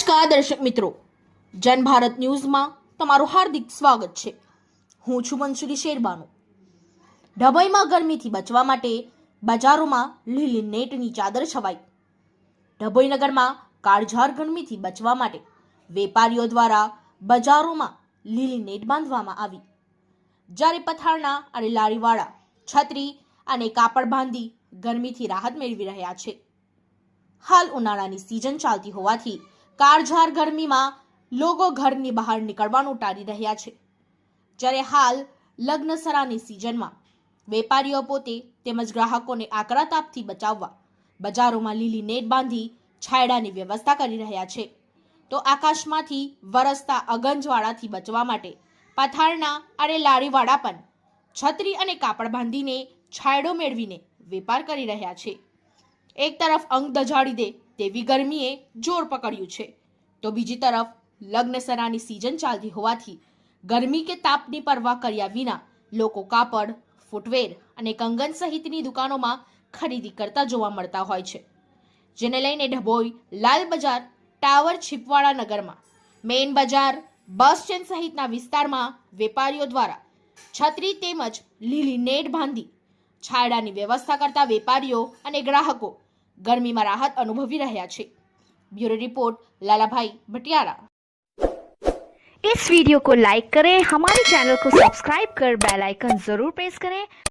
નમસ્કાર દર્શક મિત્રો. જનભારત ન્યૂઝમાં તમારું હાર્દિક સ્વાગત છે. હું છું મંસુરી શેરબાનુ. ડભોઈમાં ગરમીથી બચવા માટે બજારોમાં લીલી નેટની ચાદર છવાઈ. ડભોઈ નગરમાં કાળઝાળ ગરમીથી બચવા માટે વેપારીઓ દ્વારા બજારોમાં લીલી નેટ બાંધવામાં આવી. જ્યારે પથારના અને લારીવાળા, છત્રી અને કાપડ બાંધી ગરમીથી રાહત મેળવી રહ્યા છે. હાલ ઉનાળાની સિઝન ચાલતી હોવાથી કાળઝાળ ગરમીમાં લોકો ઘરની બહાર નીકળવાનું ટાળી રહ્યા છે. જ્યારે હાલ લગ્નસરાની સિઝનમાં વેપારીઓ પોતે તેમજ ગ્રાહકોને આકરા તાપથી બચાવવા બજારોમાં લીલી નેટ બાંધી છાયડાની વ્યવસ્થા કરી રહ્યા છે. તો આકાશમાંથી વરસતા અગંજવાળાથી બચવા માટે પથારના અને લારીવાળા પણ છત્રી અને કાપડ બાંધીને છાયડો મેળવીને વેપાર કરી રહ્યા છે. એક તરફ અંગ દજાડી દે તેવી ગરમીએ જોર પકડ્યું છે. તો બીજી તરફ લગ્નસરાની સિઝન ચાલતી હોવાથી ગરમી કે તાપની પરવા કર્યા વિના લોકો કાપડ ફૂટવેર અને કંગન સહિતની દુકાનોમાં ખરીદી કરતા જોવા મળતા હોય છે. જેને લઈને ઢભોઈ, લાલ બજાર, ટાવર છીપવાડા નગરમાં, મેઇન બજાર, બસ સ્ટેન્ડ સહિતના વિસ્તારમાં વેપારીઓ દ્વારા છત્રી તેમજ લીલી નેટ બાંધી, છાયડાની વ્યવસ્થા કરતા વેપારીઓ અને ગ્રાહકો ગરમીમાં રાહત અનુભવી રહ્યા છે બ્યુરો રિપોર્ટ લાલાભાઈ ભટિયારા इस वीडियो को लाइक करें हमारे चैनल को सब्सक्राइब कर बेल आइकन जरूर प्रेस करें